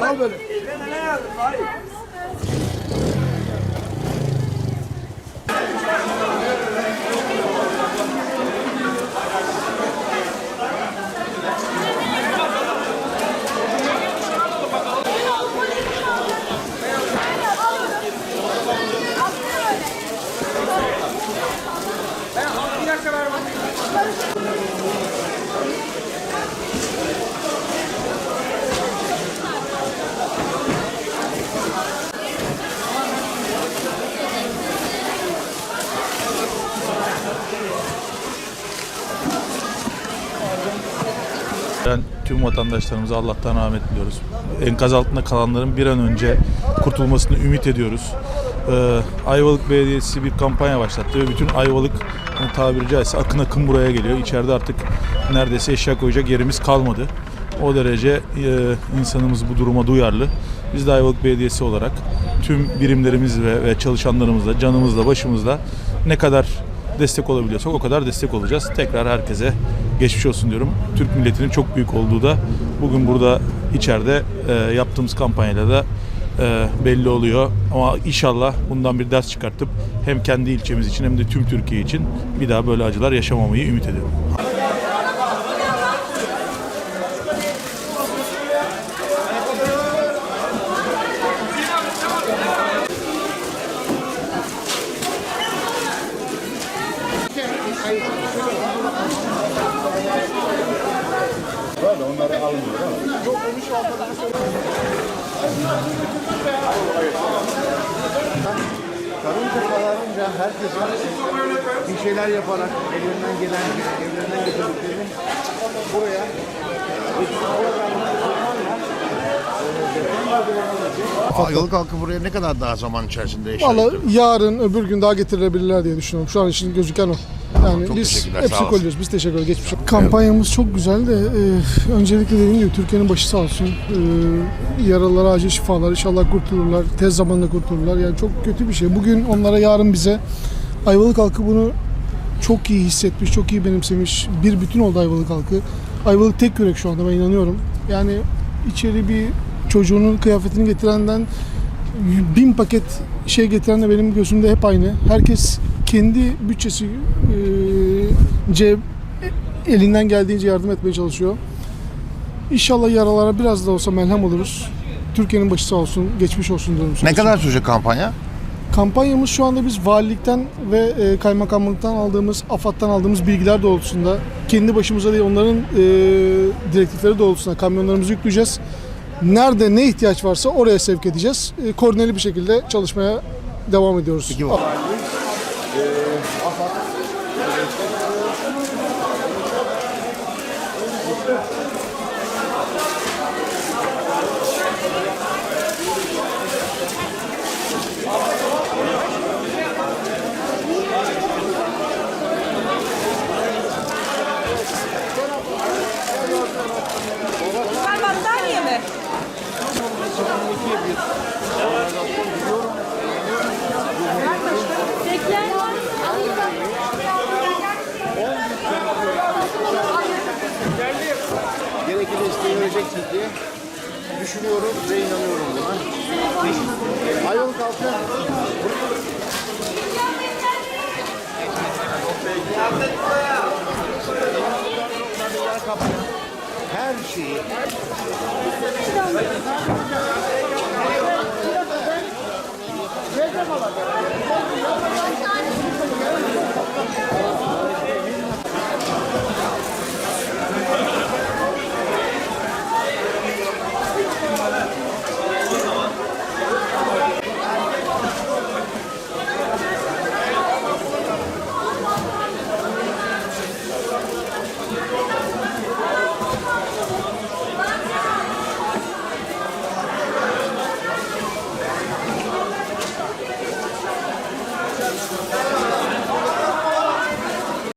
Al böyle. Ben tüm vatandaşlarımıza Allah'tan rahmet diliyoruz. Enkaz altında kalanların bir an önce kurtulmasını ümit ediyoruz. Ee, Ayvalık Belediyesi bir kampanya başlattı ve bütün Ayvalık hani tabiri caizse akın akın buraya geliyor. İçeride artık neredeyse eşya koyacak yerimiz kalmadı. O derece e, insanımız bu duruma duyarlı. Biz de Ayvalık Belediyesi olarak tüm birimlerimiz ve, ve çalışanlarımızla, canımızla, başımızla ne kadar destek olabiliyorsak o kadar destek olacağız. Tekrar herkese geçmiş olsun diyorum. Türk milletinin çok büyük olduğu da bugün burada içeride e, yaptığımız kampanyayla da e, belli oluyor. Ama inşallah bundan bir ders çıkartıp hem kendi ilçemiz için hem de tüm Türkiye için bir daha böyle acılar yaşamamayı ümit ediyorum. Karınca kalarınca herkesin bir şeyler yaparak ellerinden gelen, ellerinden getirdiklerini buraya Ayvalık halkı buraya ne kadar daha zaman içerisinde yaşar? Valla yarın öbür gün daha getirilebilirler diye düşünüyorum. Şu an için gözüken o. Yani çok biz teşekkürler, hep sağ olasın. Biz teşekkür ederiz. Geçmiş olsun. Kampanyamız çok güzel de e, öncelikle dediğim gibi Türkiye'nin başı sağ olsun. E, yaralılara acil şifalar. İnşallah kurtulurlar. Tez zamanda kurtulurlar. Yani çok kötü bir şey. Bugün onlara yarın bize Ayvalık halkı bunu çok iyi hissetmiş, çok iyi benimsemiş. Bir bütün oldu Ayvalık halkı. Ayvalık tek yürek şu anda ben inanıyorum. Yani içeri bir çocuğunun kıyafetini getirenden bin paket şey getiren de benim gözümde hep aynı. Herkes kendi bütçesi e, ceb elinden geldiğince yardım etmeye çalışıyor. İnşallah yaralara biraz da olsa melhem oluruz. Türkiye'nin başı sağ olsun, geçmiş olsun diyorum. Ne kadar sürecek kampanya? Kampanyamız şu anda biz valilikten ve e, kaymakamlıktan aldığımız, AFAD'dan aldığımız bilgiler doğrultusunda kendi başımıza değil onların e, direktifleri doğrultusunda kamyonlarımızı yükleyeceğiz. Nerede ne ihtiyaç varsa oraya sevk edeceğiz. E, koordineli bir şekilde çalışmaya devam ediyoruz. Peki bu- düşünüyorum ve inanıyorum buna. Ayol kalkın. Her şeyi. Her şeyi.